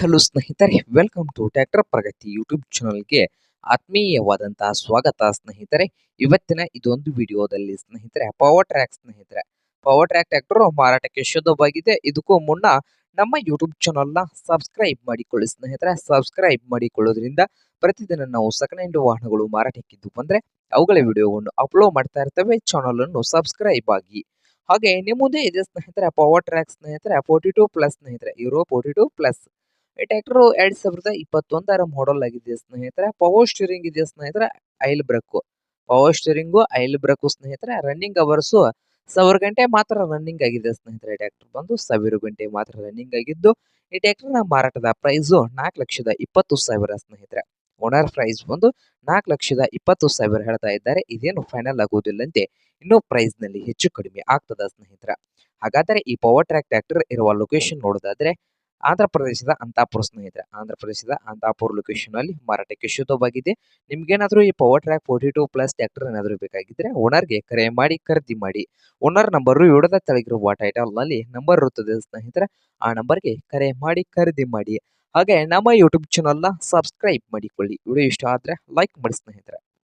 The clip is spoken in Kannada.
ಹಲೋ ಸ್ನೇಹಿತರೆ welcome to tractor Pragati YouTube ಚಾನಲ್ಗೆ ಆತ್ಮೀಯವಾದಂತಹ ಸ್ವಾಗತ ಸ್ನೇಹಿತರೆ. ಇವತ್ತಿನ ಇದೊಂದು ವಿಡಿಯೋದಲ್ಲಿ ಸ್ನೇಹಿತರೆ ಪವರ್ ಟ್ರ್ಯಾಕ್ ಸ್ನೇಹಿತರೆ. ಪವರ್ ಟ್ರ್ಯಾಕ್ ಟ್ರ್ಯಾಕ್ಟರ್ ಮಾರಾಟಕ್ಕೆ ಶುದ್ಧವಾಗಿದೆ. ಇದಕ್ಕೂ ಮುನ್ನ ನಮ್ಮ ಯೂಟ್ಯೂಬ್ ಚಾನಲ್ನ ಸಬ್ಸ್ಕ್ರೈಬ್ ಮಾಡಿಕೊಳ್ಳಿ ಸ್ನೇಹಿತರೆ. ಸಬ್ಸ್ಕ್ರೈಬ್ ಮಾಡಿಕೊಳ್ಳೋದ್ರಿಂದ ಪ್ರತಿದಿನ ನಾವು ಸೆಕೆಂಡ್ ಹ್ಯಾಂಡ್ ವಾಹನಗಳು ಮಾರಾಟಕ್ಕಿದ್ದು ಬಂದರೆ ಅವುಗಳ ವಿಡಿಯೋವನ್ನು ಅಪ್ಲೋಡ್ ಮಾಡ್ತಾ ಇರ್ತವೆ. ಚಾನಲ್ ಅನ್ನು ಸಬ್ಸ್ಕ್ರೈಬ್ ಆಗಿ. ಹಾಗೆ ನಿಮ್ಮದೇ ಮುಂದೆ ಇದೆ ಸ್ನೇಹಿತರೆ ಪವರ್ ಟ್ರ್ಯಾಕ್ ಸ್ನೇಹಿತರೆ ಫೋರ್ಟಿ ಟೂ ಪ್ಲಸ್ ಸ್ನೇಹಿತರೆ. ಇರೋ ಫೋರ್ಟಿ ಟೂ ಪ್ಲಸ್ ಟ್ರ್ಯಾಕ್ಟರ್ ಎರಡ್ ಸಾವಿರದ ಇಪ್ಪತ್ತೊಂದರ ಮಾಡೆಲ್ ಆಗಿದೆ ಸ್ನೇಹಿತರೆ. ಪವರ್ ಸ್ಟೀರಿಂಗ್ ಇದೆ ಸ್ನೇಹಿತರೆ oil brake power steering oil brake ಸ್ನೇಹಿತರೆ ರನ್ನಿಂಗ್ ಅವರ್ಸು ಸಾವಿರ ಗಂಟೆ ಮಾತ್ರ ರನ್ನಿಂಗ್ ಆಗಿದೆ ಸ್ನೇಹಿತರೆ. ಟ್ರ್ಯಾಕ್ಟರ್ ಬಂದು ಸಾವಿರ ಗಂಟೆ ಮಾತ್ರ ರನ್ನಿಂಗ್ ಆಗಿದ್ದು, ಈ ಟ್ರ್ಯಾಕ್ಟರ್ನ ಮಾರಾಟದ ಪ್ರೈಸು ನಾಲ್ಕು ಲಕ್ಷದ ಇಪ್ಪತ್ತು ಸಾವಿರ ಸ್ನೇಹಿತರೆ. ಓನರ್ ಪ್ರೈಸ್ ಬಂದು ನಾಲ್ಕು ಲಕ್ಷದ ಇಪ್ಪತ್ತು ಸಾವಿರ ಹೇಳ್ತಾ ಇದ್ದಾರೆ. ಇದೇನು ಫೈನಲ್ ಆಗುವುದಿಲ್ಲಂತೆ ಇನ್ನೂ ಪ್ರೈಸ್ನಲ್ಲಿ ಹೆಚ್ಚು ಕಡಿಮೆ ಆಗ್ತದ ಸ್ನೇಹಿತರ. ಹಾಗಾದರೆ ಈ ಪವರ್ ಟ್ರ್ಯಾಕ್ ಟ್ರ್ಯಾಕ್ಟರ್ ಇರುವ ಲೊಕೇಶನ್ ನೋಡೋದಾದ್ರೆ ಆಂಧ್ರ ಪ್ರದೇಶದ ಅಂತಾಪುರ ಸ್ನೇಹಿತರೆ, ಆಂಧ್ರ ಪ್ರದೇಶದ ಅಂತಾಪುರ ಲೊಕೇಶನ್ ಅಲ್ಲಿ ಮಾರಾಟಕ್ಕೆ ಶುದ್ಧವಾಗಿದೆ. ನಿಮ್ಗೇನಾದ್ರೂ ಈ power track forty two plus tractor ಏನಾದರೂ ಬೇಕಾಗಿದ್ರೆ ಓನರ್ಗೆ ಕರೆ ಮಾಡಿ, ಖರೀದಿ ಮಾಡಿ. ಓನರ್ ನಂಬರ್ ವಿಡದ ತೆಳಗಿರುವ ಟೈಟಲ್ನಲ್ಲಿ ನಂಬರ್ ಇರುತ್ತದೆ ಸ್ನೇಹಿತರೆ, ಆ ನಂಬರ್ಗೆ ಕರೆ ಮಾಡಿ, ಖರೀದಿ ಮಾಡಿ. ಹಾಗೆ ನಮ್ಮ ಯೂಟ್ಯೂಬ್ ಚಾನಲ್ನ ಸಬ್ಸ್ಕ್ರೈಬ್ ಮಾಡಿಕೊಳ್ಳಿ. ವಿಡಿಯೋ ಇಷ್ಟ ಆದರೆ ಲೈಕ್ ಮಾಡಿ ಸ್ನೇಹಿತರೆ.